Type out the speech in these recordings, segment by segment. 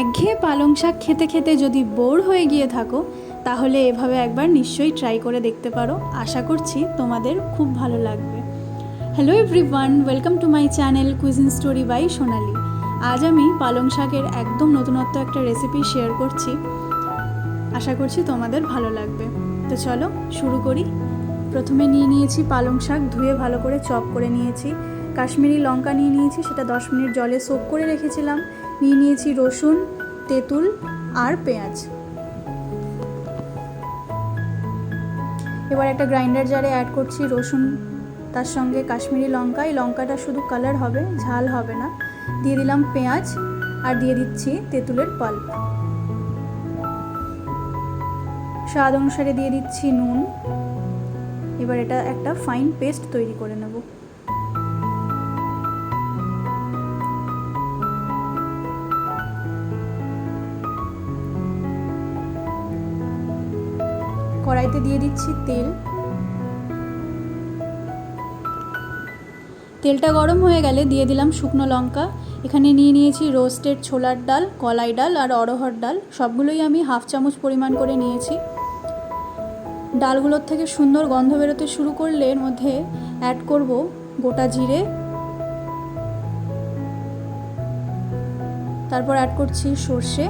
একঘেয়ে পালং শাক খেতে খেতে যদি বোর হয়ে গিয়ে থাকো, তাহলে এভাবে একবার নিশ্চয়ই ট্রাই করে দেখতে পারো। আশা করছি তোমাদের খুব ভালো লাগবে। Hello everyone welcome to my channel cuisine story by Sonali আজ আমি পালং শাকের একদম নতুনত্ব একটা রেসিপি শেয়ার করছি। আশা করছি তোমাদের ভালো লাগবে। তো চলো শুরু করি। প্রথমে নিয়ে নিয়েছি পালং শাক, ধুয়ে ভালো করে চপ করে নিয়েছি। কাশ্মীরি লঙ্কা নিয়ে নিয়েছি, সেটা দশ মিনিট জলে সোপ করে রেখেছিলাম। নিয়ে নিয়েছি রসুন, তেঁতুল আর পেঁয়াজ। এবার একটা গ্রাইন্ডার জারে অ্যাড করছি রসুন, তার সঙ্গে কাশ্মীরি লঙ্কা। এই লঙ্কাটা শুধু কালার হবে, ঝাল হবে না। দিয়ে দিলাম পেঁয়াজ আর দিয়ে দিচ্ছি তেঁতুলের পাল্প স্বাদ অনুসারে দিয়ে দিচ্ছি নুন। এবার এটা একটা ফাইন পেস্ট তৈরি করে নেব। কড়াইতে দিয়ে দিচ্ছি তেল। তেলটা গরম হয়ে গেলে দিয়ে দিলাম শুকনো লঙ্কা। এখানে নিয়ে নিয়েছি রোস্টেড ছোলার ডাল, কলাই ডাল আর অরহর ডাল। সবগুলোই আমি হাফ চামচ পরিমাণ করে নিয়েছি। ডালগুলোর থেকে সুন্দর গন্ধ বেরোতে শুরু করলে এর মধ্যে অ্যাড করব গোটা জিরে। তারপর অ্যাড করছি সর্ষে।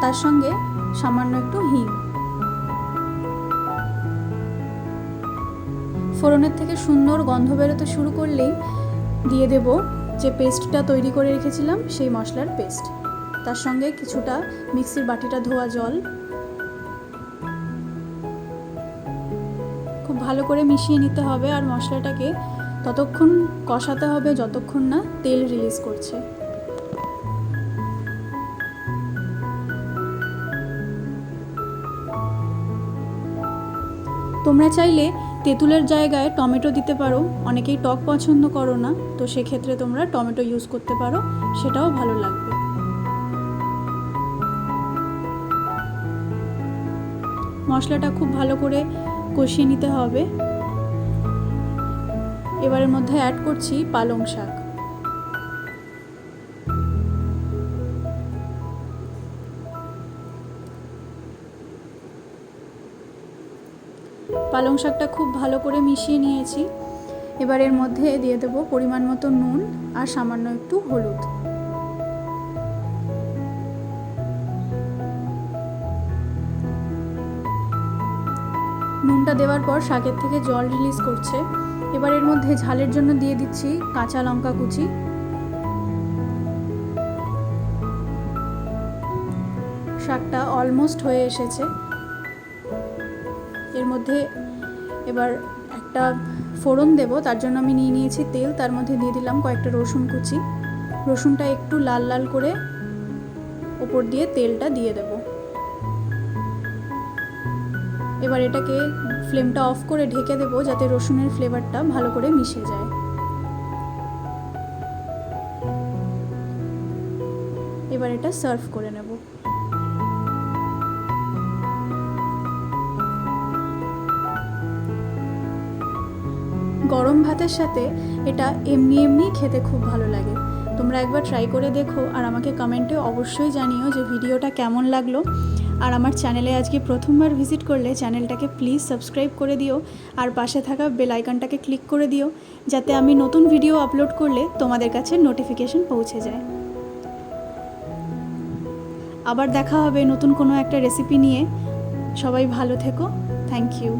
তার সঙ্গে সামান্য একটু হিং। ফোড়নের থেকে সুন্দর গন্ধ বেরোতে শুরু করলেই দিয়ে দেব যে পেস্টটা তৈরি করে রেখেছিলাম, সেই মশলার পেস্ট। তার সঙ্গে কিছুটা মিক্সির বাটিটা ধোয়া জল। খুব ভালো করে মিশিয়ে নিতে হবে আর মশলাটাকে ততক্ষণ কষাতে হবে, যতক্ষণ না তেল রিলিজ করছে। তোমরা চাইলে তেঁতুলের জায়গায় টমেটো দিতে পারো। অনেকেই টক পছন্দ করো না, তো সেক্ষেত্রে তোমরা টমেটো ইউজ করতে পারো, সেটাও ভালো লাগবে। মশলাটা খুব ভালো করে কষিয়ে নিতে হবে। এবারের মধ্যে অ্যাড করছি পালং শাক। পালং শাকটা খুব ভালো করে মিশিয়ে নিয়েছি। এবার এর মধ্যে দিয়ে দেবো পরিমাণ মতো নুন আর সামান্য একটু হলুদ। নুনটা দেওয়ার পর শাকের থেকে জল রিলিজ করছে। এবার এর মধ্যে ঝালের জন্য দিয়ে দিচ্ছি কাঁচা লঙ্কা কুচি। শাকটা অলমোস্ট হয়ে এসেছে। এর মধ্যে এবার একটা ফোড়ন দেব, তার জন্য আমি নিয়ে নিয়েছি তেল, তার মধ্যে দিয়ে দিলাম কয়েকটা রসুন কুচি। রসুনটা একটু লাল লাল করে ওপর দিয়ে তেলটা দিয়ে দেব। এবার এটাকে ফ্লেমটা অফ করে ঢেকে দেবো, যাতে রসুনের ফ্লেভারটা ভালো করে মিশে যায়। এবার এটা সার্ভ করে নেব। গরম ভাতের সাথে এটা এমনি এমনি খেতে খুব ভালো লাগে। তোমরা একবার ট্রাই করে দেখো আর আমাকে কমেন্টে অবশ্যই জানিও যে ভিডিওটা কেমন লাগল। আর আমার চ্যানেলে আজকে প্রথমবার ভিজিট করলে চ্যানেলটাকে প্লিজ সাবস্ক্রাইব করে দিও আর পাশে থাকা বেল আইকনটাকে ক্লিক করে দিও যাতে আমি নতুন ভিডিও আপলোড করলে তোমাদের কাছে নোটিফিকেশন পৌঁছে যায়। আবার দেখা হবে নতুন কোনো একটা রেসিপি নিয়ে। সবাই ভালো থেকো। Thank you